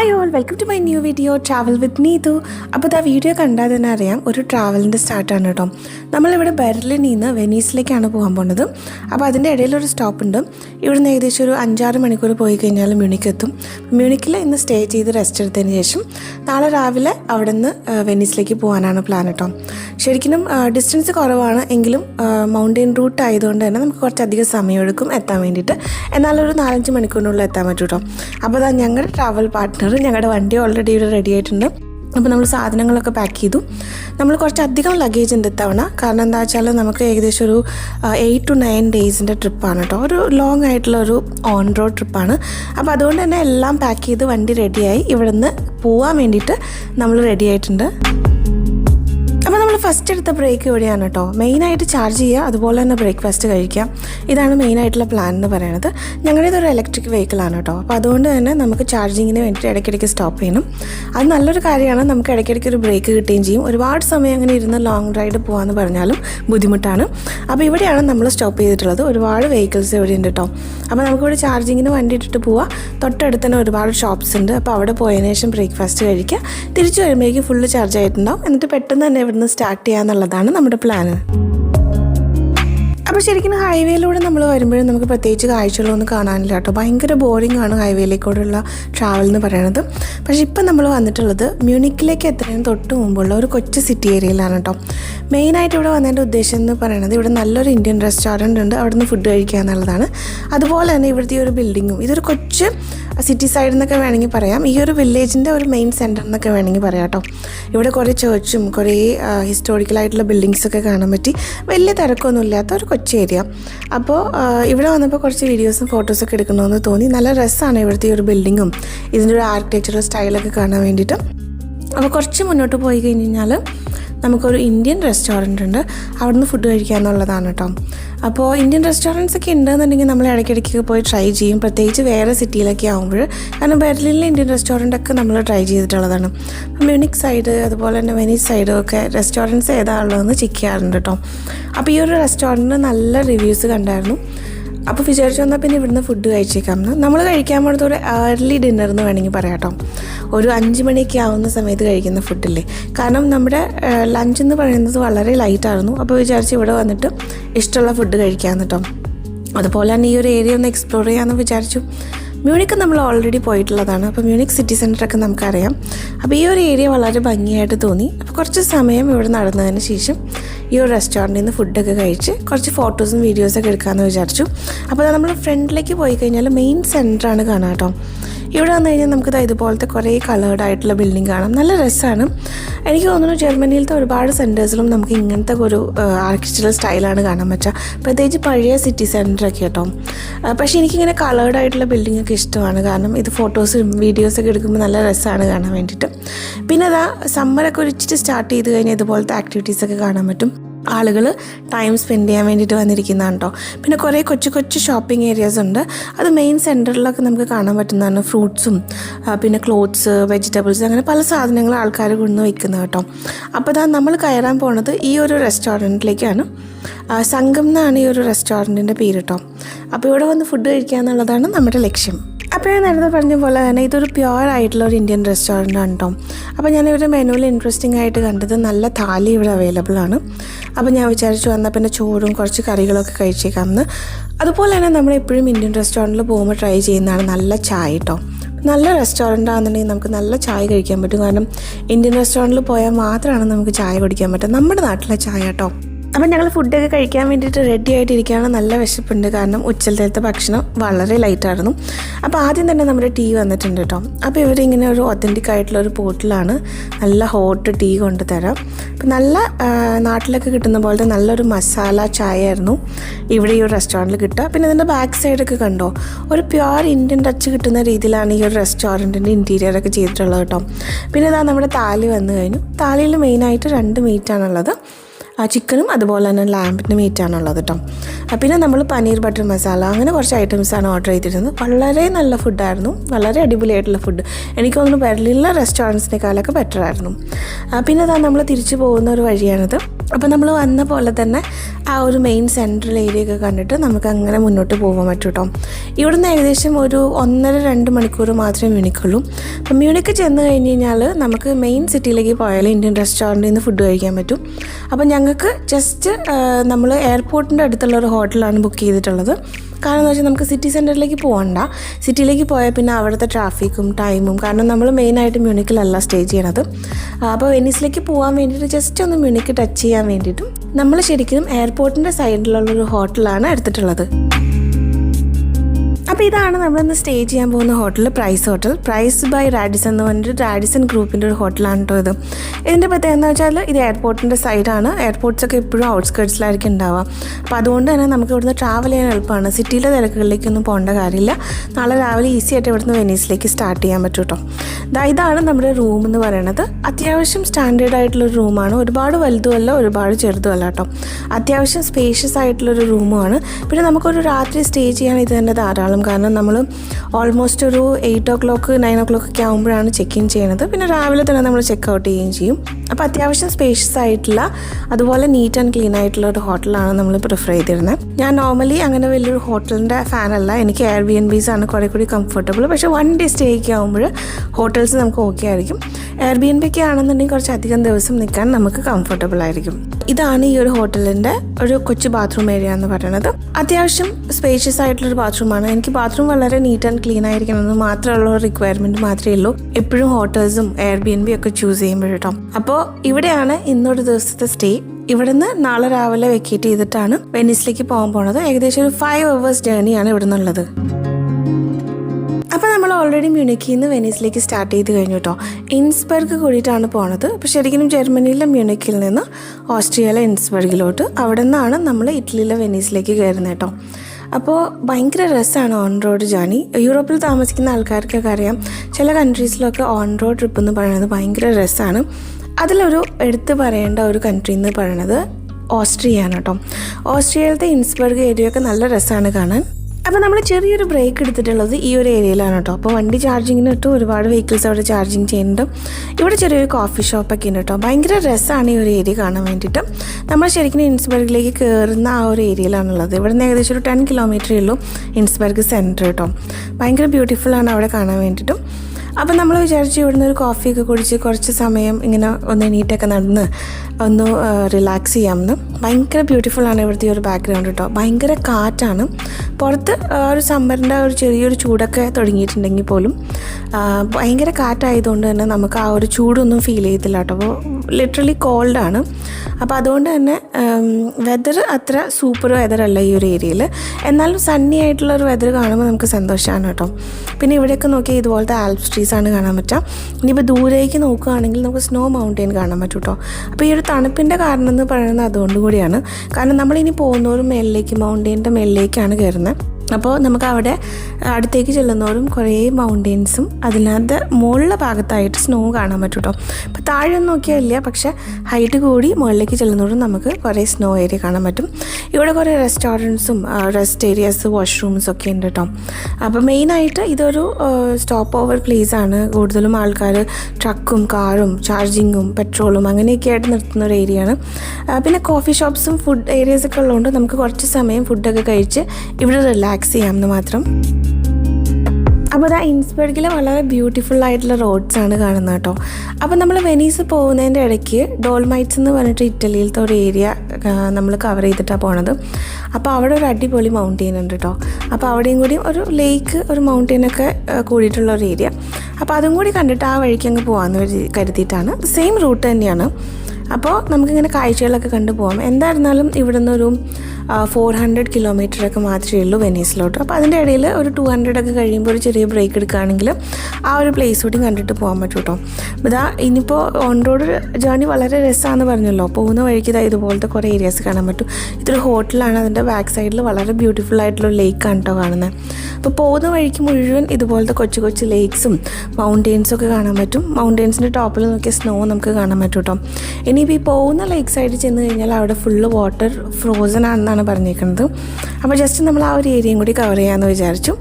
Hi all welcome to my new video travel with Neetu അപ്പോൾ ഇതാ video കണ്ടാൽ തന്നെ അറിയാം ഒരു ട്രാവലിന്റെ സ്റ്റാർട്ടാണ് കേട്ടോ നമ്മളിവിടെ ബെർലിനിൽ നിന്ന് വെനീസിലേക്കാണ് പോകാൻ പോകുന്നത് അപ്പോൾ അതിന്റെ ഇടയിൽ ഒരു സ്റ്റോപ്പ് ഉണ്ട്. ഇവിടുന്ന് ഏകദേശം ഒരു അഞ്ചാറ് മണിക്കൂർ പോയി കഴിഞ്ഞാൽ മ്യൂണിക്ക് എത്തും. മ്യൂണിക്കിൽ ഇന്ന് സ്റ്റേ ചെയ്ത് റെസ്റ്റ് എടുത്തതിന് ശേഷം നാളെ രാവിലെ അവിടെ നിന്ന് വെനീസിലേക്ക് പോകാനാണ് പ്ലാൻ കേട്ടോ ശരിക്കും ഡിസ്റ്റൻസ് കുറവാണ്. എങ്കിലും മൗണ്ടെയിൻ റൂട്ട് ആയതുകൊണ്ട് തന്നെ നമുക്ക് കുറച്ചധികം സമയമെടുക്കും എത്താൻ വേണ്ടിയിട്ട്. എന്നാലൊരു നാലഞ്ച് മണിക്കൂറിനുള്ളിൽ എത്താൻ പറ്റും കേട്ടോ അപ്പോൾ അതാ ഞങ്ങളുടെ ട്രാവൽ പാർട്ട്ണർ ഞങ്ങളുടെ വണ്ടി ഓൾറെഡി ഇവിടെ റെഡി ആയിട്ടുണ്ട്. അപ്പോൾ നമ്മൾ സാധനങ്ങളൊക്കെ പാക്ക് ചെയ്തു. നമ്മൾ കുറച്ചധികം ലഗേജ് ഉണ്ട് ഇത്തവണ. കാരണം എന്താ വെച്ചാൽ നമുക്ക് ഏകദേശം ഒരു എയ്റ്റ് ടു നയൻ ഡേയ്സിന്റെ ട്രിപ്പാണ് കേട്ടോ ഒരു ലോങ് ആയിട്ടുള്ള ഒരു ഓൺ റോഡ് ട്രിപ്പാണ് അപ്പോൾ അതുകൊണ്ട് തന്നെ എല്ലാം പാക്ക് ചെയ്ത് വണ്ടി റെഡിയായി ഇവിടെ നിന്ന് പോകാൻ വേണ്ടിയിട്ട് നമ്മൾ റെഡി ആയിട്ടുണ്ട്. അപ്പോൾ നമ്മൾ ഫസ്റ്റ് എടുത്ത ബ്രേക്ക് ഇവിടെയാണ് കേട്ടോ മെയിനായിട്ട് ചാർജ് ചെയ്യുക അതുപോലെ തന്നെ ബ്രേക്ക്ഫാസ്റ്റ് കഴിക്കാം ഇതാണ് മെയിനായിട്ടുള്ള പ്ലാൻ എന്ന് പറയുന്നത് ഞങ്ങളുടേത് ഇതൊരു ഇലക്ട്രിക് വെഹിക്കിളാണ് കേട്ടോ അപ്പോൾ അതുകൊണ്ട് തന്നെ നമുക്ക് ചാർജിങ്ങിന് വേണ്ടിയിട്ട് ഇടയ്ക്കിടയ്ക്ക് സ്റ്റോപ്പ് ചെയ്യണം. അത് നല്ലൊരു കാര്യമാണ്. നമുക്ക് ഇടയ്ക്കിടയ്ക്ക് ഒരു ബ്രേക്ക് കിട്ടുകയും ചെയ്യും. ഒരുപാട് സമയം അങ്ങനെ ഇരുന്ന് ലോങ് റൈഡ് പോകാമെന്ന് പറഞ്ഞാലും ബുദ്ധിമുട്ടാണ്. അപ്പോൾ ഇവിടെയാണ് നമ്മൾ സ്റ്റോപ്പ് ചെയ്തിട്ടുള്ളത്. ഒരുപാട് വെഹിക്കിൾസ് ഇവിടെ ഉണ്ട് കേട്ടോ അപ്പോൾ നമുക്കിവിടെ ചാർജിങ്ങിന് വണ്ടി ഇട്ടിട്ട് പോവാം. തൊട്ടടുത്ത് തന്നെ ഒരുപാട് ഷോപ്സ് ഉണ്ട്. അപ്പോൾ അവിടെ പോയതിനു ശേഷം ബ്രേക്ക്ഫാസ്റ്റ് കഴിക്കുക. തിരിച്ചു വരുമ്പോഴേക്കും ഫുള്ള് ചാർജ് ആയിട്ടുണ്ടാവും. എന്നിട്ട് പെട്ടെന്ന് തന്നെ ഇവിടുന്ന് സ്റ്റാർട്ട് ചെയ്യാന്നുള്ളതാണ് നമ്മുടെ പ്ലാന് അപ്പോൾ ശരിക്കും ഹൈവേയിലൂടെ നമ്മൾ വരുമ്പോഴും നമുക്ക് പ്രത്യേകിച്ച് കാഴ്ചകളൊന്നും കാണാനില്ല കേട്ടോ. ഭയങ്കര ബോറിംഗ് ആണ് ഹൈവേയിലേക്കൂടെയുള്ള ട്രാവൽ എന്ന് പറയുന്നത് പക്ഷേ ഇപ്പം നമ്മൾ വന്നിട്ടുള്ളത് മ്യൂണിക്കിലേക്ക് എത്തുന്നതിന് തൊട്ട് മുമ്പുള്ള ഒരു കൊച്ചു സിറ്റി ഏരിയയിലാണ് കേട്ടോ. മെയിനായിട്ട് ഇവിടെ വന്നതിന്റെ ഉദ്ദേശം എന്ന് പറയുന്നത് ഇവിടെ നല്ലൊരു ഇന്ത്യൻ റെസ്റ്റോറന്റ് ഉണ്ട്. അവിടെ നിന്ന് ഫുഡ് കഴിക്കുക എന്നുള്ളതാണ്. അതുപോലെ തന്നെ ഇവിടുത്തെ ഒരു ബിൽഡിങ്ങും ഇതൊരു കൊച്ച് സിറ്റി സൈഡിൽ നിന്നൊക്കെ വേണമെങ്കിൽ പറയാം. ഈ ഒരു വില്ലേജിന്റെ ഒരു മെയിൻ സെന്റർ എന്നൊക്കെ വേണമെങ്കിൽ പറയാം കേട്ടോ. ഇവിടെ കുറേ ചേർച്ചും കുറേ ഹിസ്റ്റോറിക്കലായിട്ടുള്ള ബിൽഡിങ്സൊക്കെ കാണാൻ പറ്റി. വലിയ തിരക്കൊന്നും ഇല്ലാത്ത ഒരു കൊച്ചു ഏരിയ അപ്പോൾ ഇവിടെ വന്നപ്പോൾ കുറച്ച് വീഡിയോസും ഫോട്ടോസൊക്കെ എടുക്കണമെന്ന് തോന്നി. നല്ല രസമാണ് ഇവിടുത്തെ ഈ ഒരു ബിൽഡിങ്ങും ഇതിന്റെ ഒരു ആർക്കിടെക്ചറൽ സ്റ്റൈലൊക്കെ കാണാൻ വേണ്ടിയിട്ട്. അപ്പോൾ കുറച്ച് മുന്നോട്ട് പോയി കഴിഞ്ഞ് കഴിഞ്ഞാൽ നമുക്കൊരു ഇന്ത്യൻ റെസ്റ്റോറന്റ് ഉണ്ട്. അവിടുന്ന് ഫുഡ് കഴിക്കുക എന്നുള്ളതാണ് കേട്ടോ അപ്പോൾ ഇന്ത്യൻ റെസ്റ്റോറന്റ്സ് ഒക്കെ ഉണ്ടെന്നുണ്ടെങ്കിൽ നമ്മൾ ഇടയ്ക്കിടയ്ക്ക് പോയി ട്രൈ ചെയ്യും. പ്രത്യേകിച്ച് വേറെ സിറ്റിയിലൊക്കെ ആകുമ്പോൾ കാരണം ബെർലിനിലെ ഇന്ത്യൻ റെസ്റ്റോറന്റ് ഒക്കെ നമ്മൾ ട്രൈ ചെയ്തിട്ടുള്ളതാണ്. മ്യൂണിക് സൈഡ് അതുപോലെ തന്നെ വെനീസ് സൈഡും ഒക്കെ റെസ്റ്റോറന്റ്സ് ഏതാണുള്ളതെന്ന് ചെക്ക് ചെയ്യാറുണ്ട് കേട്ടോ അപ്പോൾ ഈ ഒരു റെസ്റ്റോറന്റിന് നല്ല റിവ്യൂസ് കണ്ടായിരുന്നു. അപ്പോൾ വിചാരിച്ചു വന്നാൽ പിന്നെ ഇവിടുന്ന് ഫുഡ് കഴിച്ചേക്കാം നമ്മൾ കഴിക്കാൻ പോകുന്നതോടെ ഏർലി ഡിന്നർ എന്ന് വേണമെങ്കിൽ പറയാം കേട്ടോ ഒരു അഞ്ച് മണിയൊക്കെ ആവുന്ന സമയത്ത് കഴിക്കുന്ന ഫുഡില്ലേ? കാരണം നമ്മുടെ ലഞ്ച് എന്ന് പറയുന്നത് വളരെ ലൈറ്റായിരുന്നു അപ്പോൾ വിചാരിച്ച് ഇവിടെ വന്നിട്ട് ഇഷ്ടമുള്ള ഫുഡ് കഴിക്കാൻ കേട്ടോ അതുപോലെ തന്നെ ഈ ഒരു ഏരിയ ഒന്ന് എക്സ്പ്ലോർ ചെയ്യാമെന്ന് വിചാരിച്ചു. മ്യൂണിക്ക് നമ്മൾ ഓൾറെഡി പോയിട്ടുള്ളതാണ്. അപ്പോൾ മ്യൂണിക് സിറ്റി സെന്ററൊക്കെ നമുക്കറിയാം. അപ്പോൾ ഈ ഒരു ഏരിയ വളരെ ഭംഗിയായിട്ട് തോന്നി. അപ്പോൾ കുറച്ച് സമയം ഇവിടെ നടന്നതിന് ശേഷം ഈ ഒരു റെസ്റ്റോറന്റിൽ നിന്ന് ഫുഡൊക്കെ കഴിച്ച് കുറച്ച് ഫോട്ടോസും വീഡിയോസൊക്കെ എടുക്കാമെന്ന് വിചാരിച്ചു. അപ്പോൾ നമ്മൾ ഫ്രണ്ടിലേക്ക് പോയി കഴിഞ്ഞാൽ മെയിൻ സെന്ററാണ് കാണാം കേട്ടോ ഇവിടെ വന്നു കഴിഞ്ഞാൽ നമുക്ക് ദാ ഇതുപോലത്തെ കുറേ കളേർഡ് ആയിട്ടുള്ള ബിൽഡിംഗ് കാണാം. നല്ല രസമാണ് എനിക്ക് തോന്നുന്നു ജർമ്മനിയിലത്തെ ഒരുപാട് സെന്റേഴ്സിലും നമുക്ക് ഇങ്ങനത്തെ ഒരു ആർക്കിടെക്ചറൽ സ്റ്റൈലാണ് കാണാൻ പറ്റുക. പ്രത്യേകിച്ച് പഴയ സിറ്റി സെന്ററൊക്കെ കേട്ടോ. പക്ഷേ എനിക്കിങ്ങനെ കളേർഡ് ആയിട്ടുള്ള ബിൽഡിംഗ് ഒക്കെ ഇഷ്ടമാണ്. കാരണം ഇത് ഫോട്ടോസും വീഡിയോസൊക്കെ എടുക്കുമ്പോൾ നല്ല രസമാണ് കാണാൻ വേണ്ടിയിട്ട്. പിന്നെ അതാ സമ്മറൊക്കെ ഒരു ഇച്ചിരി സ്റ്റാർട്ട് ചെയ്ത് കഴിഞ്ഞാൽ ഇതുപോലത്തെ ആക്ടിവിറ്റീസൊക്കെ കാണാൻ പറ്റും. ആളുകൾ ടൈം സ്പെൻഡ് ചെയ്യാൻ വേണ്ടിയിട്ട് വന്നിരിക്കുന്നതാണ് കേട്ടോ പിന്നെ കുറേ കൊച്ചു കൊച്ചു ഷോപ്പിംഗ് ഏരിയാസ് ഉണ്ട്. അത് മെയിൻ സെന്ററിലൊക്കെ നമുക്ക് കാണാൻ പറ്റുന്നതാണ് ഫ്രൂട്ട്സും പിന്നെ ക്ലോത്ത്സ് വെജിറ്റബിൾസ് അങ്ങനെ പല സാധനങ്ങളും ആൾക്കാർ കൊണ്ടു വയ്ക്കുന്നത് കേട്ടോ അപ്പോൾ ഇതാ നമ്മൾ കയറാൻ പോണത് ഈ ഒരു റെസ്റ്റോറന്റിലേക്കാണ് സംഘം എന്നാണ് ഈ ഒരു റെസ്റ്റോറന്റിന്റെ പേര് കേട്ടോ അപ്പോൾ ഇവിടെ വന്ന് ഫുഡ് കഴിക്കുക എന്നുള്ളതാണ് നമ്മുടെ ലക്ഷ്യം. അപ്പോൾ ഞാൻ നേരത്തെ പറഞ്ഞ പോലെ തന്നെ ഇതൊരു പ്യുവർ ആയിട്ടുള്ള ഒരു ഇന്ത്യൻ റെസ്റ്റോറന്റ് ആണ് കേട്ടോ അപ്പോൾ ഞാൻ മെനുവിൽ ഇൻട്രസ്റ്റിംഗ് ആയിട്ട് കണ്ടത് നല്ല താലി ഇവിടെ അവൈലബിൾ ആണ്. അപ്പോൾ ഞാൻ വിചാരിച്ചു വന്നാൽ പിന്നെ ചോറും കുറച്ച് കറികളൊക്കെ കഴിച്ചേക്കാമെന്ന്. അതുപോലെ തന്നെ നമ്മൾ എപ്പോഴും ഇന്ത്യൻ റെസ്റ്റോറന്റിൽ പോകുമ്പോൾ ട്രൈ ചെയ്യുന്നതാണ് നല്ല ചായ കേട്ടോ നല്ല റെസ്റ്റോറന്റ് ആണെന്നുണ്ടെങ്കിൽ നമുക്ക് നല്ല ചായ കഴിക്കാൻ പറ്റും. കാരണം ഇന്ത്യൻ റെസ്റ്റോറന്റിൽ പോയാൽ മാത്രമാണ് നമുക്ക് ചായ കുടിക്കാൻ പറ്റുക. നമ്മുടെ നാട്ടിലെ ചായ കേട്ടോ അപ്പം ഞങ്ങൾ ഫുഡൊക്കെ കഴിക്കാൻ വേണ്ടിയിട്ട് റെഡി ആയിട്ടിരിക്കുകയാണ്. നല്ല വിശപ്പുണ്ട്. കാരണം ഉച്ചലത്തെ ഭക്ഷണം വളരെ ലൈറ്റായിരുന്നു അപ്പോൾ ആദ്യം തന്നെ നമ്മുടെ ടീ വന്നിട്ടുണ്ട് കേട്ടോ. അപ്പോൾ ഇവരിങ്ങനെ ഒരു ഒത്തന്റിക് ആയിട്ടുള്ള ഒരു പോട്ടിലാണ് നല്ല ഹോട്ട് ടീ കൊണ്ട് തരാം. അപ്പം നല്ല നാട്ടിലൊക്കെ കിട്ടുന്ന പോലത്തെ നല്ലൊരു മസാല ചായ ആയിരുന്നു ഇവിടെ ഈ ഒരു റെസ്റ്റോറന്റിൽ കിട്ടുക. പിന്നെ ഇതിന്റെ ബാക്ക് സൈഡൊക്കെ കണ്ടോ? ഒരു പ്യുവർ ഇന്ത്യൻ ടച്ച് കിട്ടുന്ന രീതിയിലാണ് ഈ ഒരു റെസ്റ്റോറന്റിന്റെ ഇന്റീരിയറൊക്കെ ചെയ്തിട്ടുള്ളത് കേട്ടോ. പിന്നെ ഇതാ നമ്മുടെ താലി വന്നു കഴിഞ്ഞു. താലിയിൽ മെയിനായിട്ട് രണ്ട് മീറ്റാണുള്ളത് ചിക്കനും അതുപോലെ തന്നെ ലാമ്പിന്റെ മീറ്റാണുള്ളത് കേട്ടോ. പിന്നെ നമ്മൾ പനീർ ബട്ടർ മസാല അങ്ങനെ കുറച്ച് ഐറ്റംസാണ് ഓർഡർ ചെയ്തിരുന്നത്. വളരെ നല്ല ഫുഡായിരുന്നു. വളരെ അടിപൊളിയായിട്ടുള്ള ഫുഡ്. എനിക്ക് തോന്നുന്നു ബെർലിനിലെ റെസ്റ്റോറന്റ്സിനേക്കാളൊക്കെ ബെറ്റർ ആയിരുന്നു. പിന്നെ അതാ നമ്മൾ തിരിച്ചു പോകുന്ന ഒരു വഴിയാണിത്. അപ്പോൾ നമ്മൾ വന്ന പോലെ തന്നെ ആ ഒരു മെയിൻ സെൻട്രൽ ഏരിയ ഒക്കെ കണ്ടിട്ട് നമുക്ക് അങ്ങനെ മുന്നോട്ട് പോകാൻ പറ്റും കേട്ടോ. ഇവിടുന്ന് ഏകദേശം ഒരു ഒന്നര രണ്ട് മണിക്കൂർ മാത്രമേ മ്യൂണിക്കുള്ളൂ. അപ്പം മ്യൂണിക്ക് ചെന്ന് കഴിഞ്ഞ് കഴിഞ്ഞാൽ നമുക്ക് മെയിൻ സിറ്റിയിലേക്ക് പോയാൽ ഇന്ത്യൻ റെസ്റ്റോറന്റിൽ നിന്ന് ഫുഡ് കഴിക്കാൻ പറ്റും. അപ്പം ഞങ്ങൾക്ക് ജസ്റ്റ് നമ്മൾ എയർപോർട്ടിന്റെ അടുത്തുള്ള ഒരു ഹോട്ടലാണ് ബുക്ക് ചെയ്തിട്ടുള്ളത്. കാരണം എന്ന് വെച്ചാൽ നമുക്ക് സിറ്റി സെന്ററിലേക്ക് പോകണ്ട സിറ്റിയിലേക്ക് പോയാൽ പിന്നെ അവിടുത്തെ ട്രാഫിക്കും ടൈമും കാരണം നമ്മൾ മെയിനായിട്ട് മ്യൂണിക്കിലല്ല സ്റ്റേ ചെയ്യണത്. അപ്പോൾ വെനീസിലേക്ക് പോകാൻ വേണ്ടിയിട്ട് ജസ്റ്റ് ഒന്ന് മ്യൂണിക്ക് ടച്ച് ചെയ്യാൻ വേണ്ടിയിട്ടും നമ്മൾ ശരിക്കും എയർപോർട്ടിന്റെ സൈഡിലുള്ള ഒരു ഹോട്ടലാണ് എടുത്തിട്ടുള്ളത്. അപ്പോൾ ഇതാണ് നമ്മളിന്ന് സ്റ്റേ ചെയ്യാൻ പോകുന്ന hotel price hotel price by Radisson എന്ന് പറഞ്ഞിട്ട് റാഡിസൺ ഗ്രൂപ്പിന്റെ ഒരു ഹോട്ടലാണ് കേട്ടോ ഇത്. ഇതിന്റെ പ്രത്യേകത എന്ന് വെച്ചാൽ ഇത് എയർപോർട്ടിന്റെ സൈഡാണ് എയർപോർട്ട്സൊക്കെ എപ്പോഴും ഔട്ട്സ്കേർട്സിലായിരിക്കും ഉണ്ടാവുക. അപ്പോൾ അതുകൊണ്ട് തന്നെ നമുക്ക് ഇവിടുന്ന് ട്രാവൽ ചെയ്യാൻ എളുപ്പമാണ്. സിറ്റിയിലെ തിരക്കുകളിലേക്കൊന്നും പോകേണ്ട കാര്യമില്ല. നാളെ രാവിലെ ഈസി ആയിട്ട് ഇവിടുന്ന് വെനീസിലേക്ക് സ്റ്റാർട്ട് ചെയ്യാൻ പറ്റും കേട്ടോ ഇതാണ് നമ്മുടെ റൂം എന്ന് പറയുന്നത് അത്യാവശ്യം സ്റ്റാൻഡേർഡ് ആയിട്ടുള്ളൊരു റൂമാണ് ഒരുപാട് വലുതുമല്ല ഒരുപാട് ചെറുതുമല്ല കേട്ടോ അത്യാവശ്യം സ്പേഷ്യസ് ആയിട്ടുള്ളൊരു റൂമാണ് പിന്നെ നമുക്കൊരു രാത്രി സ്റ്റേ ചെയ്യാൻ ഇത് തന്നെ ധാരാളം കാരണം നമ്മൾ ഓൾമോസ്റ്റ് ഒരു eight o'clock nine o'clock ഒക്കെ ആകുമ്പോഴാണ് ചെക്ക് ഇൻ ചെയ്യുന്നത്. പിന്നെ രാവിലെ തന്നെ നമ്മൾ ചെക്ക് ഔട്ട് ചെയ്യുകയും ചെയ്യും. അപ്പോൾ അത്യാവശ്യം സ്പേഷ്യസ് ആയിട്ടുള്ള അതുപോലെ നീറ്റ് ആൻഡ് ക്ലീൻ ആയിട്ടുള്ള ഒരു ഹോട്ടലാണ് നമ്മൾ പ്രിഫർ ചെയ്തിരുന്നത് ഞാൻ നോർമലി അങ്ങനെ വലിയൊരു ഹോട്ടലിന്റെ ഫാനല്ല എനിക്ക് എയർ ബി എൻ ബീസ് ആണ് കുറേ കൂടി കംഫർട്ടബിൾ പക്ഷേ വൺ ഡേ സ്റ്റേ ഒക്കെ ആകുമ്പോൾ ഹോട്ടൽസ് നമുക്ക് ഓക്കെ ആയിരിക്കും. എയർ ബി എൻ ബി ഒക്കെ ആണെന്നുണ്ടെങ്കിൽ കുറച്ച് അധികം ദിവസം നിൽക്കാൻ നമുക്ക് കംഫർട്ടബിൾ ആയിരിക്കും. ഇതാണ് ഈ ഒരു ഹോട്ടലിന്റെ ഒരു കൊച്ചു ബാത്റൂം ഏരിയ എന്ന് പറയുന്നത്. അത്യാവശ്യം സ്പേഷ്യസ് ആയിട്ടുള്ളൊരു ബാത്റൂമാണ് എനിക്ക് ബാത്റൂം വളരെ നീറ്റ് ആൻഡ് ക്ലീൻ ആയിരിക്കണം എന്ന് മാത്രമുള്ള റിക്വയർമെന്റ് മാത്രമേ ഉള്ളൂ. എപ്പോഴും ഹോട്ടൽസും എയർ ബി എൻ ബി ഒക്കെ ചൂസ് ചെയ്യുമ്പോൾ കേട്ടോ അപ്പോൾ ഇവിടെയാണ് ഇന്നൊരു ദിവസത്തെ സ്റ്റേ. ഇവിടുന്ന് നാളെ രാവിലെ വെക്കേറ്റ് ചെയ്തിട്ടാണ് വെനീസിലേക്ക് പോകാൻ പോണത്. ഏകദേശം ഒരു ഫൈവ് അവേഴ്സ് ജേർണിയാണ് ഇവിടെ നിന്നുള്ളത് അപ്പോൾ നമ്മൾ ഓൾറെഡി മ്യൂണിക്കിൽ നിന്ന് വെനീസിലേക്ക് സ്റ്റാർട്ട് ചെയ്ത് കഴിഞ്ഞു കേട്ടോ ഇൻസ്ബർഗ് കൂടിയിട്ടാണ് പോണത്. അപ്പോൾ ശരിക്കും ജർമ്മനിയിലെ മ്യൂണിക്കിൽ നിന്ന് ഓസ്ട്രിയയിലെ ഇൻസ്ബർഗിലോട്ട് അവിടെ നിന്നാണ് നമ്മൾ ഇറ്റലിയിലെ വെനീസിലേക്ക് കയറുന്നത് കേട്ടോ അപ്പോൾ ഭയങ്കര രസമാണ് ഓൺ റോഡ് ജേണി യൂറോപ്പിൽ താമസിക്കുന്ന ആൾക്കാർക്കൊക്കെ അറിയാം ചില കൺട്രീസിലൊക്കെ ഓൺ റോഡ് ട്രിപ്പ് എന്ന് പറയുന്നത് ഭയങ്കര രസമാണ് അതിലൊരു എടുത്തു പറയേണ്ട ഒരു കൺട്രി എന്ന് പറയുന്നത് ഓസ്ട്രിയയാണ് കേട്ടോ. ഓസ്ട്രിയയിലത്തെ ഇൻസ്ബർഗ് ഏരിയ ഒക്കെ നല്ല രസമാണ് കാണാൻ. അപ്പോൾ നമ്മൾ ചെറിയൊരു ബ്രേക്ക് എടുത്തിട്ടുള്ളത് ഈ ഒരു ഏരിയയിലാണ് കേട്ടോ. അപ്പോൾ വണ്ടി ചാർജിങ്ങിന് ഇട്ട് ഒരുപാട് വെഹിക്കിൾസ് അവിടെ ചാർജിങ് ചെയ്യുന്നുണ്ട്. ഇവിടെ ചെറിയൊരു കോഫി ഷോപ്പൊക്കെ ഉണ്ട് കേട്ടോ. ഭയങ്കര രസമാണ് ഈ ഒരു ഏരിയ കാണാൻ വേണ്ടിയിട്ട്. നമ്മൾ ശരിക്കും ഇൻസ്ബർഗിലേക്ക് കയറുന്ന ആ ഒരു ഏരിയയിലാണുള്ളത് ഇവിടെ നിന്ന് ഏകദേശം ഒരു ടെൻ കിലോമീറ്ററേ ഉള്ളൂ ഇൻസ്ബർഗ് സെന്റർ കേട്ടോ. ഭയങ്കര ബ്യൂട്ടിഫുള്ളാണ് ആണ് അവിടെ കാണാൻ വേണ്ടിയിട്ടും. അപ്പം നമ്മൾ വിചാരിച്ചു ഇവിടുന്ന് ഒരു കോഫിയൊക്കെ കുടിച്ച് കുറച്ച് സമയം ഇങ്ങനെ ഒന്ന് എണീറ്റൊക്കെ നടന്ന് ഒന്ന് റിലാക്സ് ചെയ്യാമെന്ന്. ഭയങ്കര ബ്യൂട്ടിഫുള്ളാണ് ഇവിടുത്തെ ഒരു ബാക്ക്ഗ്രൗണ്ട് കേട്ടോ ഭയങ്കര കാറ്റാണ്. പുറത്ത് ഒരു സമ്മറിന്റെ ഒരു ചെറിയൊരു ചൂടൊക്കെ തുടങ്ങിയിട്ടുണ്ടെങ്കിൽ പോലും ഭയങ്കര കാറ്റായതുകൊണ്ട് തന്നെ നമുക്ക് ആ ഒരു ചൂടൊന്നും ഫീൽ ചെയ്യത്തില്ല കേട്ടോ. അപ്പോൾ ലിറ്ററലി കോൾഡാണ് അപ്പോൾ അതുകൊണ്ട് തന്നെ വെതർ അത്ര സൂപ്പർ വെതറല്ല ഈ ഒരു ഏരിയയിൽ എന്നാലും സണ്ണി ആയിട്ടുള്ള ഒരു വെതർ കാണുമ്പോൾ നമുക്ക് സന്തോഷമാണ് കേട്ടോ. പിന്നെ ഇവിടെയൊക്കെ നോക്കിയാൽ ഇതുപോലത്തെ ആൽപ്സ് ട്രീസ് ആണ് കാണാൻ പറ്റുക. ഇനിയിപ്പോൾ ദൂരേക്ക് നോക്കുകയാണെങ്കിൽ നമുക്ക് സ്നോ മൗണ്ടെയിൻ കാണാൻ പറ്റും കേട്ടോ. അപ്പോൾ ഈ ഒരു തണുപ്പിന്റെ കാരണം എന്ന് പറയുന്നത് അതുകൊണ്ട് കൂടിയാണ്. കാരണം നമ്മളിനി പോകുന്നവരും മേലിലേക്ക് മൗണ്ടെയിന്റെ മേലിലേക്കാണ് കയറുന്നത്. അപ്പോൾ നമുക്ക് അവിടെ അടുത്തേക്ക് ചെല്ലുന്നവരും കുറേ മൗണ്ടെയിൻസും അതിനകത്ത് മുകളിലെ ഭാഗത്തായിട്ട് സ്നോ കാണാൻ പറ്റും കേട്ടോ അപ്പോൾ താഴെ ഒന്നും നോക്കിയാൽ ഇല്ല പക്ഷേ ഹൈറ്റ് കൂടി മുകളിലേക്ക് ചെല്ലുന്നവരും നമുക്ക് കുറേ സ്നോ ഏരിയ കാണാൻ പറ്റും. ഇവിടെ കുറേ റെസ്റ്റോറന്റ്സും റെസ്റ്റ് ഏരിയാസ് വാഷ്റൂംസ് ഒക്കെ ഉണ്ട് കേട്ടോ. അപ്പോൾ മെയിനായിട്ട് ഇതൊരു സ്റ്റോപ്പ് ഓവർ പ്ലേസ് ആണ്. കൂടുതലും ആൾക്കാർ ട്രക്കും കാറും ചാർജിങ്ങും പെട്രോളും അങ്ങനെയൊക്കെ ആയിട്ട് നിർത്തുന്ന ഒരു ഏരിയയാണ് ആണ്. പിന്നെ കോഫി ഷോപ്സും ഫുഡ് ഏരിയാസൊക്കെ ഉള്ളതുകൊണ്ട് നമുക്ക് കുറച്ച് സമയം ഫുഡൊക്കെ കഴിച്ച് ഇവിടെ റിലാക്സ് ചെയ്യാമെന്ന് മാത്രം. അപ്പോൾ ആ ഇൻസ്ബർഗിൽ വളരെ ബ്യൂട്ടിഫുൾ ആയിട്ടുള്ള റോഡ്സ് ആണ് കാണുന്നത് കേട്ടോ. അപ്പോൾ നമ്മൾ വെനീസ് പോകുന്നതിന്റെ ഇടയ്ക്ക് ഡോൾമൈറ്റ്സ് എന്ന് പറഞ്ഞിട്ട് ഇറ്റലിയിലത്തെ ഒരു ഏരിയ നമ്മൾ കവർ ചെയ്തിട്ടാണ് പോണത്. അപ്പോൾ അവിടെ ഒരു അടിപൊളി മൗണ്ടെയിൻ ഉണ്ട് കേട്ടോ. അപ്പോൾ അവിടെയും കൂടി ഒരു ലേക്ക് ഒരു മൗണ്ടെയിനൊക്കെ കൂടിയിട്ടുള്ള ഒരു ഏരിയ അപ്പോൾ അതും കൂടി കണ്ടിട്ട് ആ വഴിക്ക് അങ്ങ് പോകാമെന്ന് കരുതി- കരുതിയിട്ടാണ്. സെയിം റൂട്ട് തന്നെയാണ്. അപ്പോൾ നമുക്കിങ്ങനെ കാഴ്ചകളൊക്കെ കണ്ടു പോകാം എന്തായിരുന്നാലും ഇവിടുന്ന് ഒരു ഫോർ ഹൺഡ്രഡ് കിലോമീറ്റർ ഒക്കെ മാത്രമേ ഉള്ളൂ വെനീസിലോട്ട്. അപ്പോൾ അതിന്റെ ഇടയിൽ ഒരു ടു ഹൺഡ്രഡ് ഒക്കെ കഴിയുമ്പോൾ ഒരു ചെറിയ ബ്രേക്ക് എടുക്കുകയാണെങ്കിൽ ആ ഒരു പ്ലേസ് കൂടി കണ്ടിട്ട് പോകാൻ പറ്റും കേട്ടോ ഇതാ ഇനിയിപ്പോൾ ഓൺ റോഡ് ജേർണി വളരെ രസമാണെന്ന് പറഞ്ഞല്ലോ. പോകുന്ന വഴിക്ക് ഇതാ ഇതുപോലത്തെ കുറേ ഏരിയാസ് കാണാൻ പറ്റും. ഇതൊരു ഹോട്ടലാണ് അതിന്റെ ബാക്ക് സൈഡിൽ വളരെ ബ്യൂട്ടിഫുൾ ആയിട്ടുള്ള ലേക്കാണ് കേട്ടോ കാണുന്നത്. അപ്പോൾ പോകുന്ന വഴിക്ക് മുഴുവൻ ഇതുപോലത്തെ കൊച്ചു കൊച്ചു ലേക്സും മൗണ്ടെയിൻസും ഒക്കെ കാണാൻ പറ്റും. മൗണ്ടെയിൻസിന്റെ ടോപ്പിൽ നോക്കിയ സ്നോ നമുക്ക് കാണാൻ പറ്റും കേട്ടോ ഇനി ഇനിയിപ്പോൾ ഈ പോകുന്ന ലേക്ക് സൈഡിൽ ചെന്ന് കഴിഞ്ഞാൽ അവിടെ ഫുള്ള് വാട്ടർ ഫ്രോസൺ ആണെന്നാണ് പറഞ്ഞേക്കുന്നത് അപ്പോൾ ജസ്റ്റ് നമ്മൾ ആ ഒരു ഏരിയയും കൂടി കവർ ചെയ്യാമെന്ന് വിചാരിച്ചു.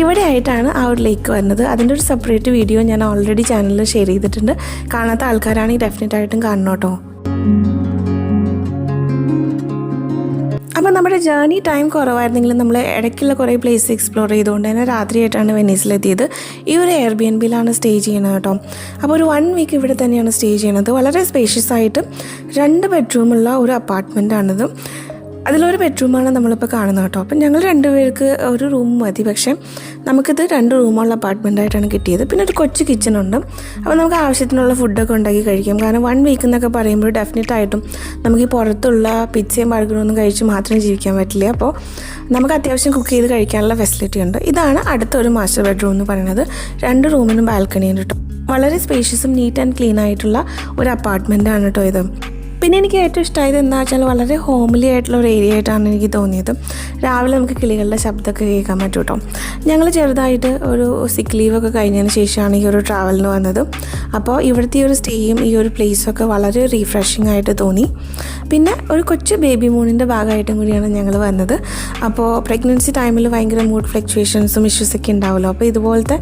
ഇവിടെ ആയിട്ടാണ് ആ ഒരു ലേക്ക് വരുന്നത്. അതിന്റെ ഒരു സെപ്പറേറ്റ് വീഡിയോ ഞാൻ ഓൾറെഡി ചാനലിൽ ഷെയർ ചെയ്തിട്ടുണ്ട്. കാണാത്ത ആൾക്കാരാണെങ്കിൽ ഡെഫിനറ്റ് ആയിട്ടും കാണണം കേട്ടോ. അപ്പോൾ നമ്മുടെ ജേർണി ടൈം കുറവായിരുന്നെങ്കിലും നമ്മൾ ഇടയ്ക്കുള്ള കുറേ പ്ലേസ് എക്സ്പ്ലോർ ചെയ്തുകൊണ്ട് തന്നെ രാത്രിയായിട്ടാണ് വെനീസിലെത്തിയത് ഈ ഒരു എയർ ബി എൻ ബിയിലാണ് സ്റ്റേ ചെയ്യുന്നത് കേട്ടോ. അപ്പോൾ ഒരു വൺ വീക്ക് ഇവിടെ തന്നെയാണ് സ്റ്റേ ചെയ്യുന്നത്. വളരെ സ്പേഷ്യസ് ആയിട്ട് രണ്ട് ബെഡ്റൂമുള്ള ഒരു അപ്പാർട്ട്മെന്റാണിത് അതിലൊരു ബെഡ്റൂമാണ് നമ്മളിപ്പോൾ കാണുന്നത് കേട്ടോ. അപ്പം ഞങ്ങൾ രണ്ടുപേർക്ക് ഒരു റൂം മതി. പക്ഷേ നമുക്കിത് രണ്ട് റൂമുള്ള അപ്പാർട്ട്മെന്റ് ആയിട്ടാണ് കിട്ടിയത്. പിന്നെ ഒരു കൊച്ചു കിച്ചണുണ്ട് അപ്പോൾ നമുക്ക് ആവശ്യത്തിനുള്ള ഫുഡൊക്കെ ഉണ്ടാക്കി കഴിക്കാം. കാരണം വൺ വീക്ക് എന്നൊക്കെ പറയുമ്പോൾ ഡെഫിനറ്റ് ആയിട്ടും നമുക്ക് ഈ പുറത്തുള്ള പിച്ചയും ബർഗറും ഒന്നും കഴിച്ച് മാത്രം ജീവിക്കാൻ പറ്റില്ല. അപ്പോൾ നമുക്ക് അത്യാവശ്യം കുക്ക് ചെയ്ത് കഴിക്കാനുള്ള ഫെസിലിറ്റി ഉണ്ട്. ഇതാണ് അടുത്ത ഒരു മാസ്റ്റർ ബെഡ്റൂം എന്ന് പറയുന്നത്. രണ്ട് റൂമിനും ബാൽക്കണിയും കിട്ടും. വളരെ സ്പേഷ്യസും നീറ്റ് ആൻഡ് ക്ലീൻ ആയിട്ടുള്ള ഒരു അപ്പാർട്ട്മെന്റാണ് കേട്ടോ ഇത്. പിന്നെ എനിക്ക് ഏറ്റവും ഇഷ്ടമായത് എന്താ വെച്ചാൽ വളരെ ഹോംലി ആയിട്ടുള്ള ഒരു ഏരിയ ആയിട്ടാണ് എനിക്ക് തോന്നിയത്. രാവിലെ നമുക്ക് കിളികളുടെ ശബ്ദമൊക്കെ കേൾക്കാൻ പറ്റും കേട്ടോ ഞങ്ങൾ ചെറുതായിട്ട് ഒരു സിക്ക് ലീവൊക്കെ കഴിഞ്ഞതിന് ശേഷമാണ് ഈ ഒരു ട്രാവലിന് വന്നത്. അപ്പോൾ ഇവിടുത്തെ ഈ ഒരു സ്റ്റേയും ഈ ഒരു പ്ലേസൊക്കെ വളരെ റീഫ്രഷിംഗ് ആയിട്ട് തോന്നി. പിന്നെ ഒരു കൊച്ചു ബേബി മൂണിന്റെ ഭാഗമായിട്ടും കൂടിയാണ് ഞങ്ങൾ വന്നത്. അപ്പോൾ പ്രഗ്നൻസി ടൈമിൽ ഭയങ്കര മൂഡ് ഫ്ലക്ച്വേഷൻസും ഇഷ്യൂസൊക്കെ ഉണ്ടാവുമല്ലോ. അപ്പോൾ ഇതുപോലത്തെ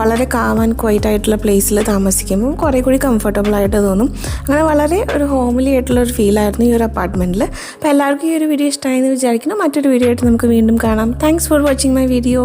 വളരെ കാം ആൻഡ് ക്വൈറ്റ് ആയിട്ടുള്ള പ്ലേസിൽ താമസിക്കുമ്പോൾ കുറേ കൂടി കംഫർട്ടബിൾ ആയിട്ട് തോന്നും. അങ്ങനെ വളരെ ഒരു ഹോംലി ആയിട്ടുള്ള ഒരു ഫീലായിരുന്നു ഈ ഒരു അപ്പാർട്ട്മെന്റിൽ അപ്പോൾ എല്ലാവർക്കും ഈ ഒരു വീഡിയോ ഇഷ്ടമായെന്ന് വിചാരിക്കുന്നു. മറ്റൊരു വീഡിയോ ആയിട്ട് നമുക്ക് വീണ്ടും കാണാം. Thanks for watching my video